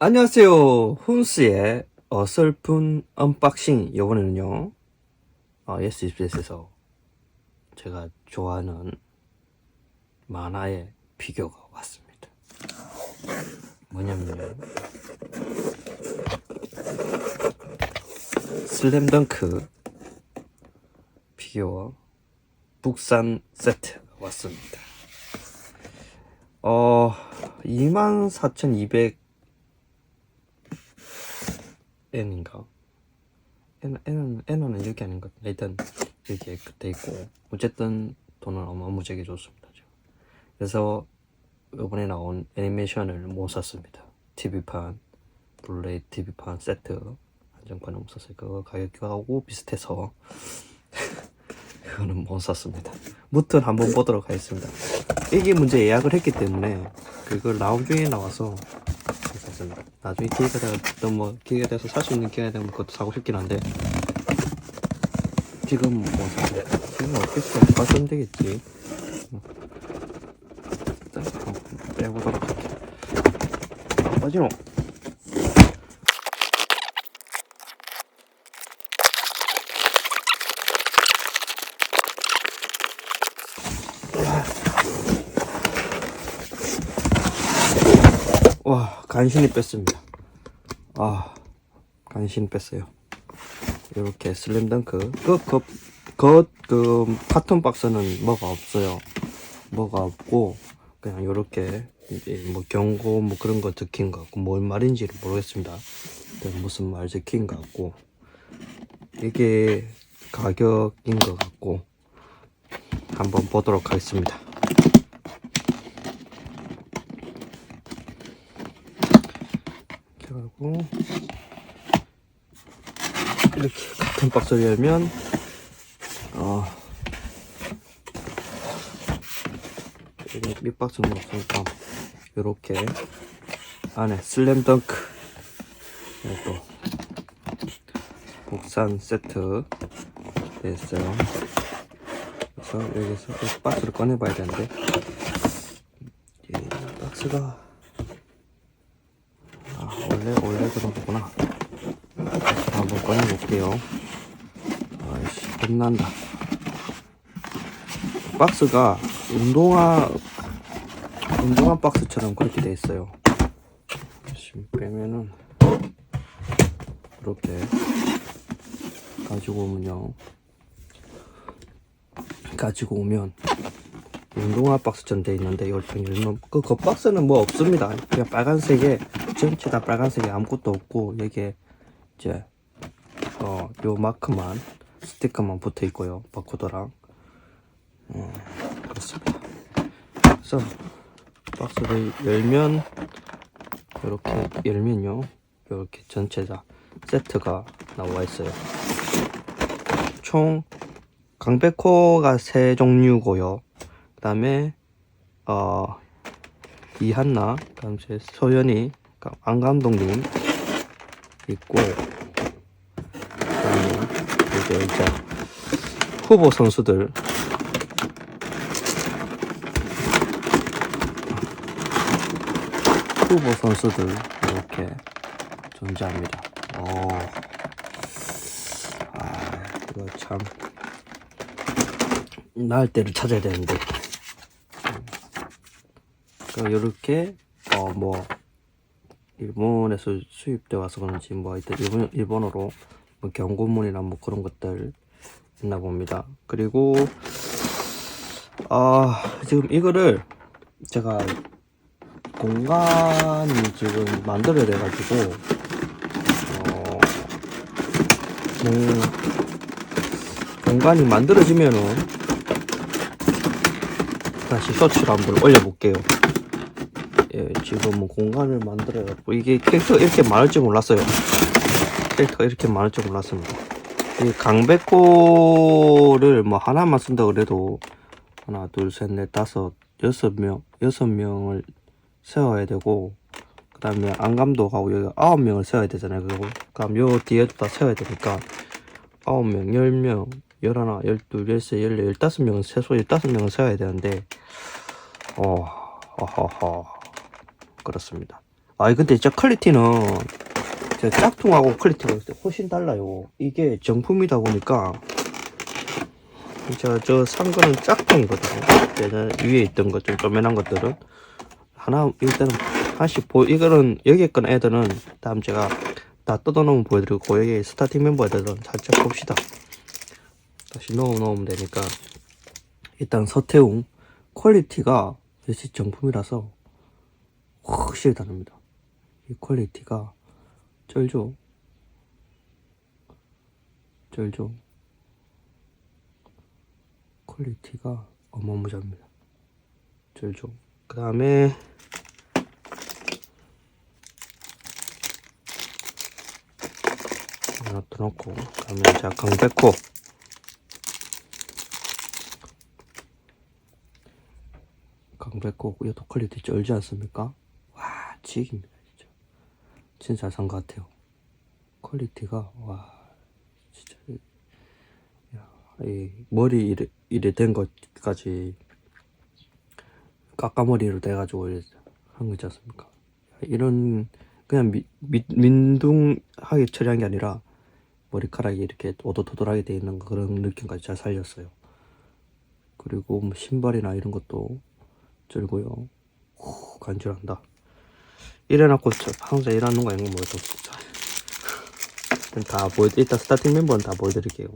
안녕하세요. 훈스의 어설픈 언박싱. 이번에는요, 어, 예스 입스에서 제가 좋아하는 만화의 피규어가 왔습니다. 뭐냐면요, 슬램덩크 피규어 북산 세트가 왔습니다. 어, 24,200 N인가? N, N, N은 여기 아닌 것 같은데 일단 여기에 끝에 있고. 어쨌든 돈은 어마무지하게 좋습니다 지금. 그래서 이번에 나온 애니메이션을 못 샀습니다. TV판 블루레이 TV판 세트. 한정판을 못 샀어요. 그거 가격하고 비슷해서 그거는 못 샀습니다. 무튼 한번 보도록 하겠습니다. 이게 문제 예약을 했기 때문에 그걸 나온 중에 나와서 샀습니다. 나중에 기회가 되면 또뭐 기회가 돼서 살 수 있는 기회가 되면 그것도 사고 싶긴 한데 지금 뭐 사요? 지금 어떻게 못 사면 되겠지. 일단 한번 빼보도록 할게. 아, 빠지노. 와 간신히 뺐습니다. 아 간신히 뺐어요. 이렇게 슬램덩크 그겉그 카톤 박스는 뭐가 없어요. 뭐가 없고 그냥 이렇게 뭐 경고 뭐 그런 거 적힌 것 같고 뭔 말인지를 모르겠습니다. 근데 무슨 말 적힌 것 같고 이게 가격인 것 같고 한번 보도록 하겠습니다 하고 이렇게 같은 박스를 열면 어 밑박스는 없으니까 이렇게 안에 슬램덩크 그리고 복산 세트 됐어요. 그래서 여기서 이 박스를 꺼내봐야 되는데 이 박스가 아, 원래 원래 그런 거구나. 한번 꺼내볼게요. 아이씨, 겁난다. 박스가 운동화 운동화 박스처럼 그렇게 돼 있어요. 지금 빼면은 이렇게 가지고 오면요. 가지고 오면 운동화 박스처럼 돼 있는데 딱 열면 그 겉박스는 뭐 없습니다. 그냥 빨간색에 전체 다 빨간색에 아무것도 없고 여기에 이제 어 요 마크만 스티커만 붙어 있고요 바코드랑 음, 그렇습니다. 그래서 박스를 열면 이렇게 열면요 이렇게 전체 다 세트가 나와 있어요. 총 강백호가 세 종류고요. 그 다음에 어 이한나, 그다음 에 소연이, 안 감독님 있고 그다음에 이제 후보 선수들 후보 선수들 이렇게 존재합니다. 오, 아 이거 참 나을 때를 찾아야 되는데. 이렇게 어 뭐 일본에서 수입돼 와서 그런지 뭐 하여튼 일본 일본어로 뭐 경고문이나 뭐 그런 것들 있나 봅니다. 그리고 아 지금 이거를 제가 공간이 지금 만들어야 돼가지고 어, 뭐 공간이 만들어지면은 다시 쇼츠를 한번 올려볼게요. 예, 지금 뭐 공간을 만들어갖고 이게 캐릭터가 이렇게 많을 줄 몰랐어요. 캐릭터가 이렇게 많을 줄 몰랐습니다. 이 강백호를 뭐 하나만 쓴다 그래도 하나, 둘, 셋, 넷, 다섯, 여섯 명, 여섯 명을 세워야 되고 그 다음에 안감독하고 여기 아홉 명을 세워야 되잖아요. 그리고 그럼 요 뒤에도 다 세워야 되니까 아홉 명, 열 명, 열하나, 열둘, 열세, 열네, 열다섯 명은 최소 열다섯 명을 세워야 되는데 어, 어허허 그렇습니다. 아이 근데 진짜 퀄리티는 진짜 짝퉁하고 퀄리티가 훨씬 달라요. 이게 정품이다 보니까 진짜 저 산 거는 짝퉁이거든요. 예전 위에 있던 것좀 쪼매난 것들은 하나 일단은 하나씩 보 이거는 여기 있건 애들은 다음 제가 다 뜯어놓으면 보여드리고 여기 스타팅 멤버 애들은 살짝 봅시다. 다시 넣어 놓으면 되니까 일단 서태웅 퀄리티가 역시 정품이라서 확실히 다릅니다. 이 퀄리티가 쩔죠? 쩔죠? 퀄리티가 어마무시합니다. 쩔죠? 그 다음에 하나 더 넣고 그 다음에 자 강백호 강백호 이것도 퀄리티 쩔지 않습니까? 와 지깁니다 진짜. 진짜 산 것 같아요. 퀄리티가 와 진짜. 야, 이 머리 이래, 이래 된 것까지 깎아머리로 돼가지고 한 거지 않습니까? 이런 그냥 미, 미, 민둥하게 처리한 게 아니라 머리카락이 이렇게 오도토돌하게 돼 있는 그런 느낌까지 잘 살렸어요. 그리고 뭐 신발이나 이런 것도 쩔고요. 후, 간질한다 이래놓고 저 항상 일하는 거 이런 거 뭐죠 진짜. 일단 다 보여 일단 스타팅 멤버는 다 보여드릴게요.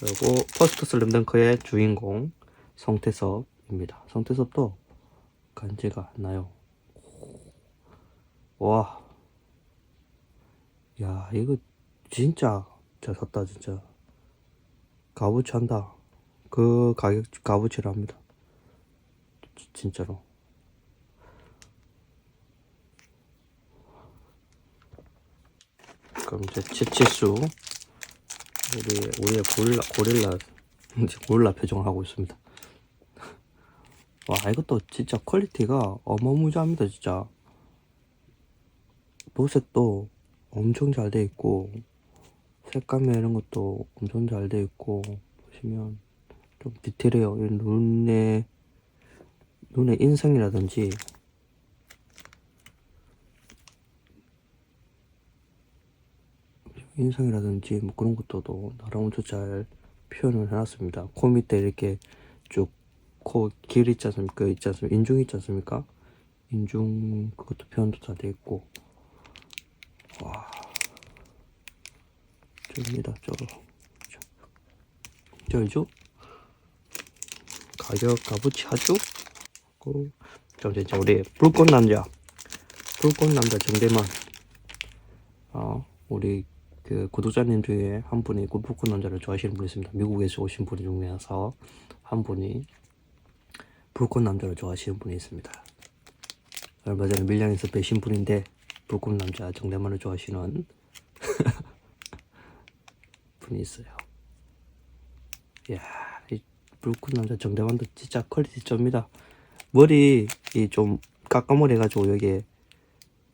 그리고 퍼스트 슬램덩크의 주인공 성태섭입니다. 성태섭도 간지가 안 나요. 와, 야 이거 진짜 잘 샀다 진짜. 값어치 한다. 그 가격 값어치를 합니다. 지- 진짜로 그럼 이제 치치수. 우리 우리의 고릴라 고릴라 이제 고릴라 표정을 하고 있습니다. 와 이것도 진짜 퀄리티가 어마무시합니다 진짜. 도색도 엄청 잘 돼 있고 색감 이런 것도 엄청 잘 돼 있고 보시면 좀 디테일해요. 이 눈에 눈의 인상이라든지 인상이라든지 뭐 그런 것도 나름 엄청 잘 표현을 해놨습니다. 코 밑에 이렇게 쭉 코 길 있지 않습니까? 그 있지 않습니까? 인중 있지 않습니까? 인중 그것도 표현도 잘 돼 있고 와 쩔니다 쩔어 쩔죠? 가격 값어치 하죠? 그, 좀 이제 우리 불꽃 남자 불꽃 남자 정대만 어 우리 그 구독자님 중에 한 분이 그 불꽃 남자를 좋아하시는 분이 있습니다 미국에서 오신 분 중에서 한 분이 불꽃 남자를 좋아하시는 분이 있습니다 얼마 전에 밀양에서 뵈신 분인데 불꽃 남자 정대만을 좋아하시는 분이 있어요. 이야, 이 불꽃 남자 정대만도 진짜 퀄리티 쩝니다. 머리 이 좀 깎아머리 해가지고 여기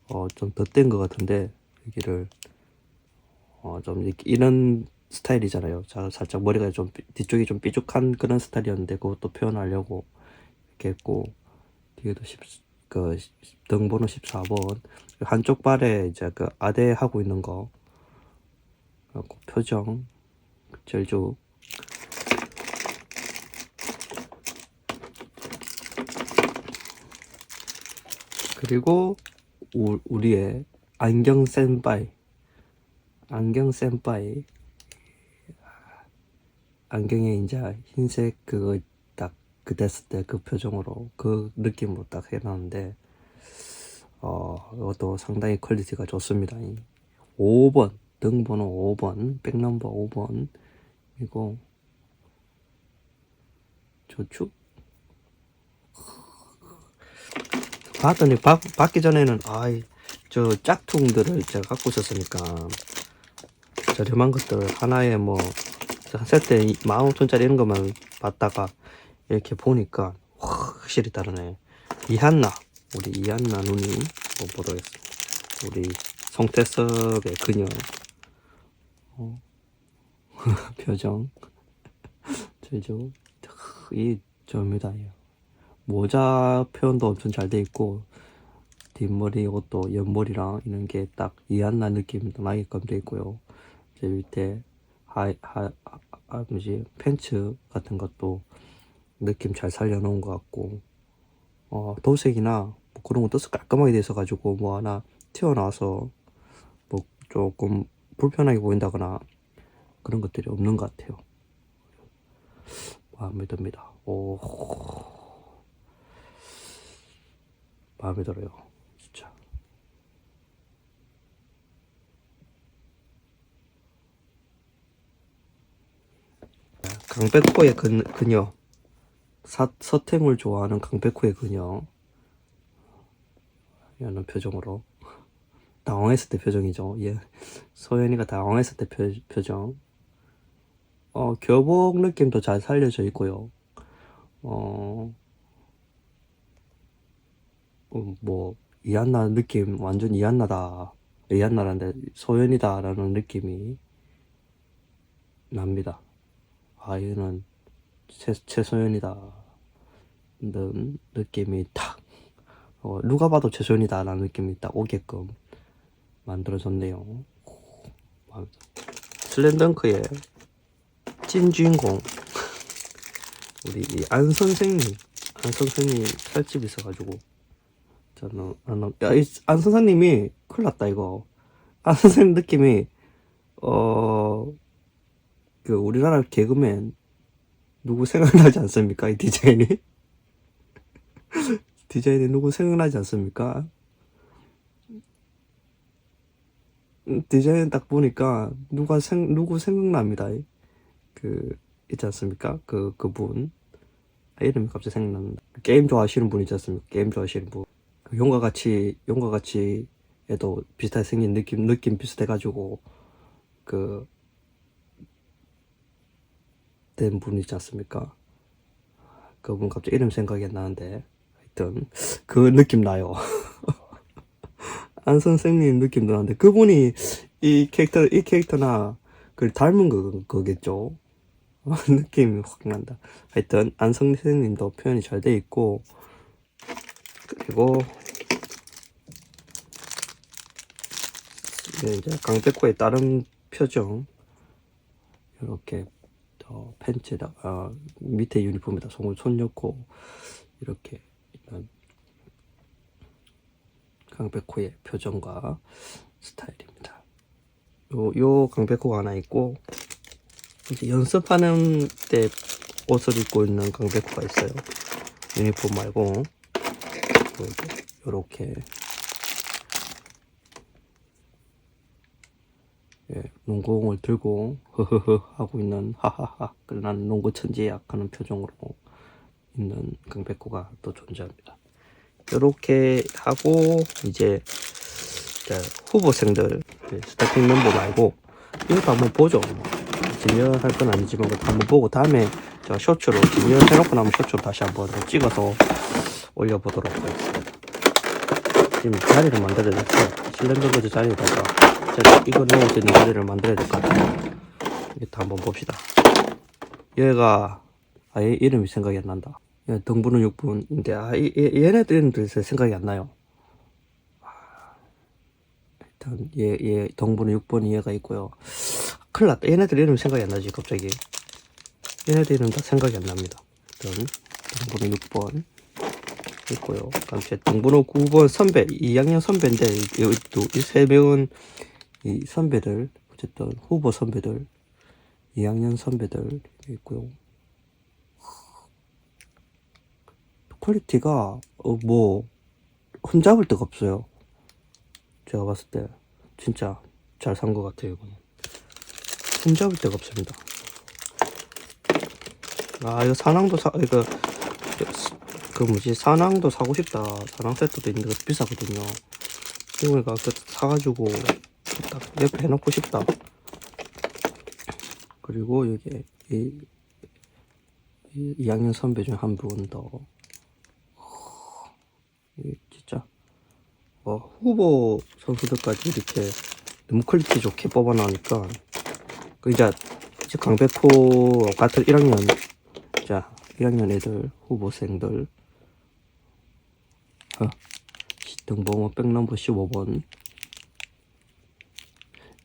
어좀 덧댄 것 같은데 여기를 어 좀 이런 스타일이잖아요. 자, 살짝 머리가 좀 삐- 뒤쪽이 좀 삐죽한 그런 스타일이었는데 그것도 표현하려고 이렇게 했고 뒤에도 10, 그 등번호 14번 한쪽 발에 이제 그 아대 하고 있는 거. 그리고 표정 절주. 그리고 우, 우리의 안경 센파이 안경 센파이 안경에 이제 흰색 그거 딱 그 됐을 때 그 표정으로 그 느낌으로 딱 해놨는데 어 이것도 상당히 퀄리티가 좋습니다. 5번 등번호 5번 백넘버 5번 이거 좋죠? 봤더니 받, 받기 전에는 아이 저 짝퉁들을 제가 갖고 있었으니까 저렴한 것들 하나에 뭐 한 세트에 15,000짜리 이런 것만 받다가 이렇게 보니까 확실히 다르네 이한나 우리 이한나 누님 한번 보도록 하겠습니다 우리 성태섭의 그녀 어. 표정 저죠 이 접니다 예. 모자 표현도 엄청 잘 돼 있고 뒷머리 옷도 옆머리랑 이런 게 딱 이안나 느낌 나게끔 돼 있고요. 제 밑에 하이 하, 아, 뭐지 팬츠 같은 것도 느낌 잘 살려놓은 것 같고 어 도색이나 뭐 그런 것도 깔끔하게 돼서 가지고 뭐 하나 튀어나와서 뭐 조금 불편하게 보인다거나 그런 것들이 없는 것 같아요. 마음에 듭니다. 오 마음에 들어요. 진짜. 강백호의 그, 그녀. 사, 서템을 좋아하는 강백호의 그녀. 이런 표정으로. 당황했을 때 표정이죠. 예. 소연이가 당황했을 때 표, 표정. 어, 교복 느낌도 잘 살려져 있고요. 어, 어, 뭐, 이안나 느낌, 완전 이안나다. 이안나란데, 소연이다라는 느낌이 납니다. 아, 얘는 최, 최소연이다. 는 느낌이 탁, 어, 누가 봐도 최소연이다 라는 느낌이 딱 오게끔 만들어졌네요. 슬램덩크의 찐 주인공. 우리 이안 선생님, 안 선생님 칼집 있어가지고, 저는, 나는, 야, 이 안 선생님이 큰일 났다, 이거. 안 선생님 느낌이, 어, 그, 우리나라 개그맨, 누구 생각나지 않습니까? 이 디자인이? 디자인이 누구 생각나지 않습니까? 음, 디자인 딱 보니까, 누가 생, 누구 생각납니다. 그, 있지 않습니까? 그, 그분. 아, 이름이 갑자기 생각난다. 게임 좋아하시는 분 있지 않습니까? 게임 좋아하시는 분. 그 용과 같이, 용과 같이, 에도 비슷하게 생긴 느낌, 느낌 비슷해가지고, 그, 된분 있지 않습니까? 그분 갑자기 이름 생각이 안 나는데, 하여튼, 그 느낌 나요. 안 선생님 느낌도 나는데, 그분이 이 캐릭터, 이 캐릭터나, 그 닮은 거, 거겠죠? 느낌이 확 난다. 하여튼, 안 선생님도 표현이 잘 돼 있고, 그리고, 네, 이제 강백호의 다른 표정, 이렇게, 어, 팬츠에다, 아, 밑에 유니폼에다 손을 손 넣고, 이렇게, 강백호의 표정과 스타일입니다. 요, 요 강백호가 하나 있고, 이제 연습하는 때 옷을 입고 있는 강백호가 있어요. 유니폼 말고, 요렇게, 예, 농구공을 들고 흐흐흐 하고 있는 하하하 그래 난 농구 천재야 하는 표정으로 있는 강백호가 또 존재합니다. 이렇게 하고 이제 자, 후보생들 그 스타팅 멤버 말고 이것도 한번 보죠. 진열할 건 아니지만 그것도 한번 보고 다음에 제가 쇼츠로 진열해놓고 나면 쇼츠로 다시 한번 더 찍어서 올려보도록 하겠습니다. 지금 자리를 될것 실렌더버즈 자리에다가 제가 이거 넣을 수 있는 자리를 만들어야 될 것 같아요. 이것도 한번 봅시다. 얘가 아예 이름이 생각이 안 난다. 얘 등분은 6분인데 아 이, 얘, 얘네들 생각이 안 나요. 아, 일단 얘, 얘 등분은 6번이 얘가 있고요. 큰일 났다. 얘네들 이름 생각이 안 나지 갑자기. 얘네들 이름 다 생각이 안 납니다. 일단 등분은 6번 있고요. 그다음 제 등번호 9번 선배, 2학년 선배인데 이세 명은 이 선배들 어쨌든 후보 선배들 2학년 선배들 있고요. 퀄리티가 어, 뭐 흠잡을 데가 없어요. 제가 봤을 때 진짜 잘 산 것 같아요. 이거는 흠잡을 데가 없습니다. 아 이거 사낭도 사 이거 그 뭐지 사낭도 사고 싶다. 사낭 세트도 있는데 비싸거든요. 이거가 그 사가지고 딱 옆에 해놓고 싶다. 그리고 여기 이, 이 2학년 선배 중 한 분 더. 이 진짜 어, 후보 선수들까지 이렇게 너무 퀄리티 좋게 뽑아놓으니까 그 이제 강백호 같은 1학년 자 1학년 애들 후보생들 어, 시동번호 백넘버 15번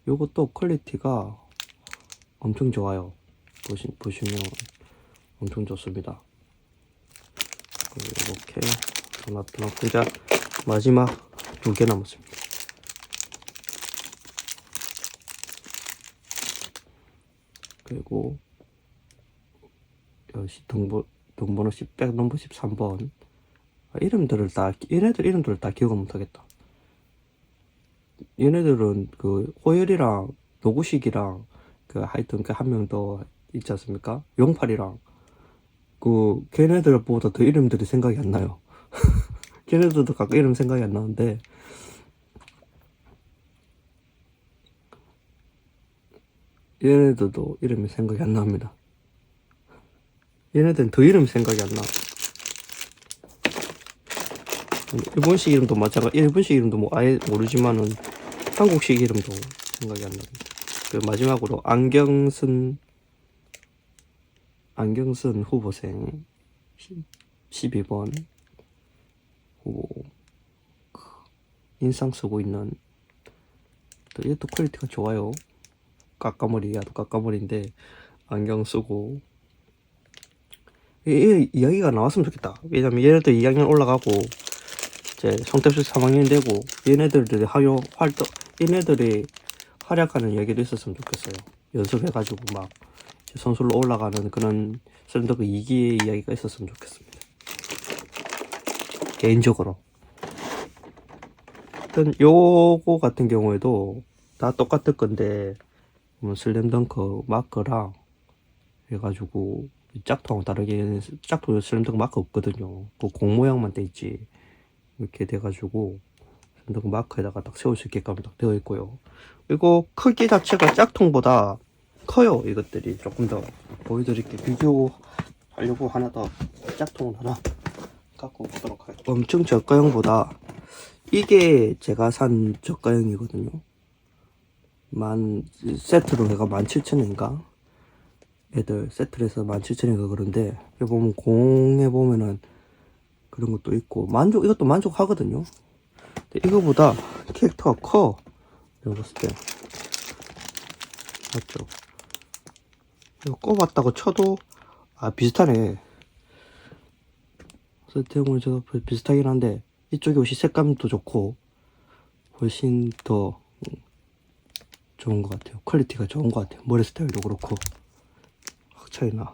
요것도 퀄리티가 엄청 좋아요. 보시, 보시면 엄청 좋습니다. 이렇게 넣고 이제 마지막 두 개 남았습니다. 그리고 여시 동번 동번호 10 백넘버 13번. 아, 이름들을 다 얘네들 이름들을 다 기억을 못하겠다. 얘네들은 그 호열이랑 노구식이랑 그 하여튼 그 한 명 더 있지 않습니까? 용팔이랑 그 걔네들보다 더 이름들이 생각이 안 나요. 걔네들도 가끔 이름 생각이 안 나는데 얘네들도 이름이 생각이 안 납니다. 얘네들은 더 이름 생각이 안 나. 일본식 이름도 마찬가지. 일본식 이름도 뭐 아예 모르지만은 한국식 이름도 생각이 안 납니다. 그 마지막으로 안경순 안경순 후보생 12번 후보 그 인상 쓰고 있는 또 얘도 퀄리티가 좋아요. 까까머리야 또 까까머리인데 안경 쓰고 이, 이 이야기가 나왔으면 좋겠다. 왜냐면 얘네들 2학년 올라가고 이제 성태수 3학년 되고 얘네들이 하요 활동 얘네들이 활약하는 이야기도 있었으면 좋겠어요. 연습해가지고 막 선수로 올라가는 그런 샌더그 2기의 이야기가 있었으면 좋겠습니다. 개인적으로. 하여튼 요거 같은 경우에도 다 똑같을 건데 뭐 슬램덩크 마커랑 해가지고 짝퉁하고 다르게 짝퉁 슬램덩크 마커 없거든요. 그 공 모양만 돼 있지. 이렇게 돼가지고 마커에다가 딱 세울 수 있게끔 딱 되어 있고요. 그리고 크기 자체가 짝퉁보다 커요. 이것들이 조금 더 보여드릴게 비교 하려고 하나 더 짝퉁을 하나 갖고 오도록 할게요. 엄청 저가형보다 이게 제가 산 저가형이거든요. 만 세트로 해가 17,000원인가? 애들 세트로 해서 17,000원인가 그런데 여기 보면 공에 보면은 그런 것도 있고 만족 이것도 만족하거든요. 근데 이거보다 캐릭터가 커. 내가 봤을 때 맞죠? 이거 꼽았다고 쳐도 아 비슷하네. 세팅을 제가 비슷하긴 한데 이쪽이 훨씬 색감도 좋고 훨씬 더 좋은 것 같아요. 퀄리티가 좋은 것 같아요. 머리 스타일도 그렇고 확 차이나.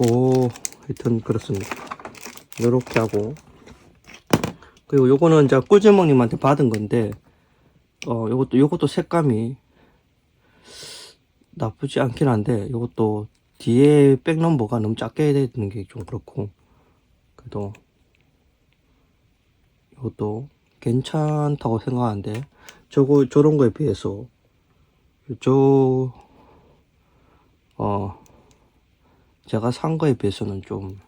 뭐 하여튼 그렇습니다. 요렇게 하고 그리고 요거는 이제 꿀잼먹님한테 받은 건데 어 요것도 요것도 색감이 나쁘지 않긴 한데 요것도 뒤에 백넘버가 너무 작게 되는 게 좀 그렇고 그래도 이것도 괜찮다고 생각하는데 저거 저런 거에 비해서 저 어, 제가 산 거에 비해서는 좀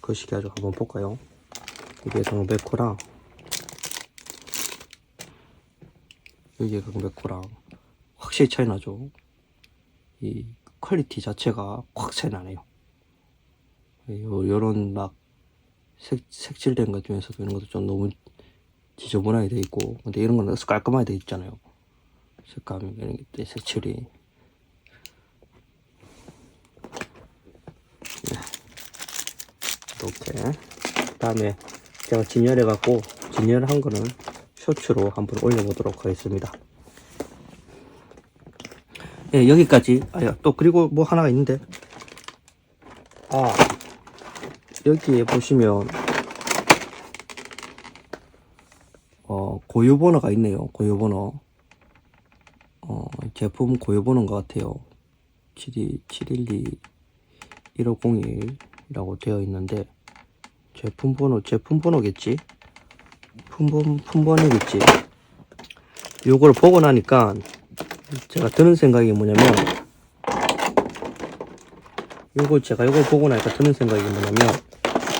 거시기 하죠. 한번 볼까요? 이게 강백호랑 이게 강백호랑 확실히 차이 나죠. 이 퀄리티 자체가 확 차이 나네요. 요, 요런 막 색, 색칠된 것 중에서도 이런 것도 좀 너무 지저분하게 돼 있고 근데 이런 거는 깔끔하게 돼 있잖아요 색감이 이런 게 색칠이 네. 이렇게 다음에 제가 진열해 갖고 진열한 거는 쇼츠로 한번 올려보도록 하겠습니다 예 여기까지 아야 또 그리고 뭐 하나가 있는데 아 여기에 보시면 어, 고유 번호가 있네요. 고유 번호. 어, 제품 고유 번호인 것 같아요. 72, 712, 1501 이라고 되어 있는데, 제품 번호, 제품 번호겠지? 품번, 품번이겠지? 요걸 보고 나니까, 제가 드는 생각이 뭐냐면, 요거 제가 요걸 보고 나니까 드는 생각이 뭐냐면,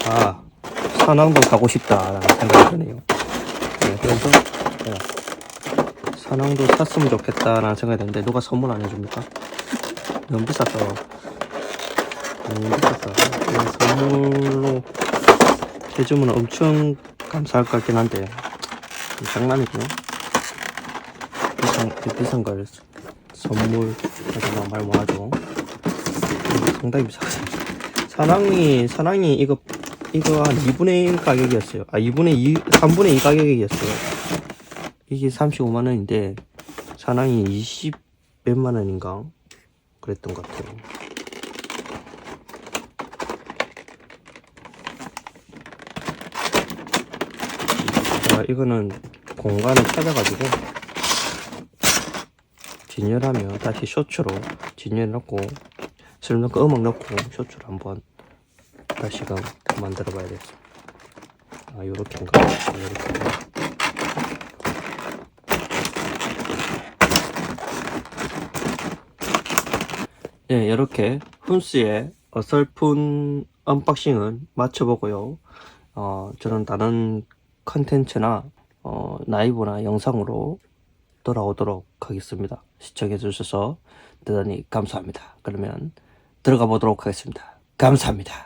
아, 산왕도 가고 싶다라는 생각이 드네요. 네, 그래서 네, 산왕도 샀으면 좋겠다라는 생각이 드는데 누가 선물 안 해줍니까? 너무 비쌌어. 너무 비쌌어. 그냥 선물로 해주면 엄청 감사할 것 같긴 한데 좀 장난이죠. 비싼, 그 비싼 걸 선물 하지만 말 뭐하죠 상당히 비싸지 사랑이 사랑이 이거 이거 한 2분의 1 가격이었어요. 아 2분의 2 3분의 2 가격이었어요. 이게 35만 원인데 사랑이 20 몇만 원인가? 그랬던 것 같아요 자, 이거는 공간을 찾아가지고 진열하면 다시 쇼츠로 진열해놓고 슬 넣고 음악 넣고 쇼츠로 한번 다시금 만들어 봐야 되겠어 아 요렇게인가 아, 요렇게 네 이렇게 훈스의 어설픈 언박싱을 마쳐보고요. 어, 저는 다른 컨텐츠나 어, 라이브나 영상으로 돌아오도록 하겠습니다. 시청해 주셔서 대단히 감사합니다. 그러면 들어가 보도록 하겠습니다. 감사합니다.